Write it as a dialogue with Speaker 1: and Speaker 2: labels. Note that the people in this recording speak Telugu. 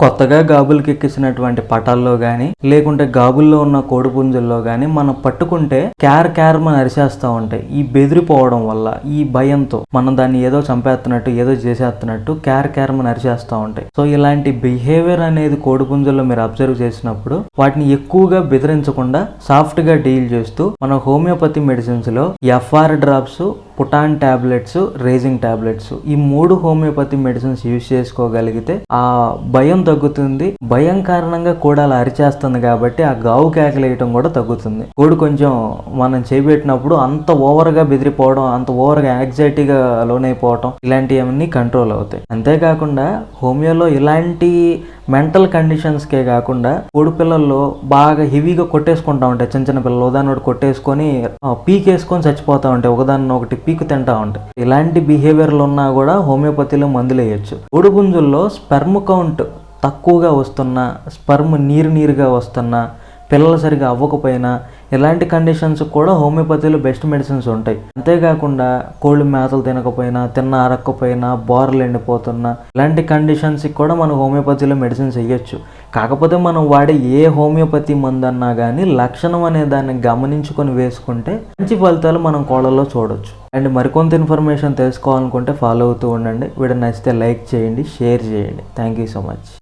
Speaker 1: కొత్తగా గాబులకి ఎక్కించినటువంటి పటాల్లో గాని లేకుంటే గాబుల్లో ఉన్న కోడిపుంజుల్లో గాని మనం పట్టుకుంటే క్యార్ క్యార్ మన అరిచేస్తూ ఉంటాయి. ఈ బెదిరిపోవడం వల్ల ఈ భయంతో మనం దాన్ని ఏదో చంపేస్తున్నట్టు ఏదో చేసేస్తున్నట్టు క్యార్ క్యార్ మన అరిచేస్తూ ఉంటాయి. సో ఇలాంటి బిహేవియర్ అనేది కోడిపుంజుల్లో మీరు అబ్జర్వ్ చేసినప్పుడు వాటిని ఎక్కువగా బెదిరించకుండా సాఫ్ట్గా డీల్ చేస్తూ మన హోమియోపతి మెడిసిన్స్లో ఎఫ్ఆర్ డ్రాప్స్ పుటాన్ టాబ్లెట్స్ రేజింగ్ టాబ్లెట్స్. ఈ మూడు హోమియోపతి మెడిసిన్స్ యూజ్ చేసుకోగలిగితే ఆ భయం తగ్గుతుంది. భయం కారణంగా కూడా అలా అరిచేస్తుంది కాబట్టి ఆ గావు కేకలేయటం కూడా తగ్గుతుంది. కోడి కొంచెం మనం చేపెట్టినప్పుడు అంత ఓవర్గా బెదిరిపోవడం అంత ఓవర్గా యాంగ్జైటీగా లోనైపోవటం ఇలాంటివన్నీ కంట్రోల్ అవుతాయి. అంతేకాకుండా హోమియోలో ఇలాంటి మెంటల్ కండిషన్స్కే కాకుండా కోడి పిల్లల్లో బాగా హెవీగా కొట్టేసుకుంటా ఉంటాయి. చిన్న చిన్న పిల్లలు ఉదాహరణ ఒకటి కొట్టేసుకొని పీకేసుకొని చచ్చిపోతా ఉంటాయి. ఒకదాన్ని ఒకటి పీకు తింటా ఉంటాయి. ఇలాంటి బిహేవియర్లు ఉన్నా కూడా హోమియోపతిలో మందులు వేయచ్చు. కోడిపుంజుల్లో స్పెర్మ్ కౌంట్ తక్కువగా వస్తున్నా స్పర్మ్ నీరు నీరుగా వస్తున్నా పిల్లలు సరిగా అవ్వకపోయినా ఇలాంటి కండిషన్స్ కూడా హోమియోపతిలో బెస్ట్ మెడిసిన్స్ ఉంటాయి. అంతేకాకుండా కోళ్ళు మేతలు తినకపోయినా తిన్న అరక్కపోయినా బోర్లు ఎండిపోతున్నా ఇలాంటి కండిషన్స్కి కూడా మనం హోమియోపతిలో మెడిసిన్స్ వేయచ్చు కాకపోతే మనం వాడే ఏ హోమియోపతి మందు అన్నా కానీ లక్షణం అనే దాన్ని గమనించుకొని వేసుకుంటే మంచి ఫలితాలు మనం కోళ్ళలో చూడొచ్చు. అండ్ మరికొంత ఇన్ఫర్మేషన్ తెలుసుకోవాలనుకుంటే ఫాలో అవుతూ ఉండండి. వీడియో నచ్చితే లైక్ చేయండి షేర్ చేయండి. Thank you so much.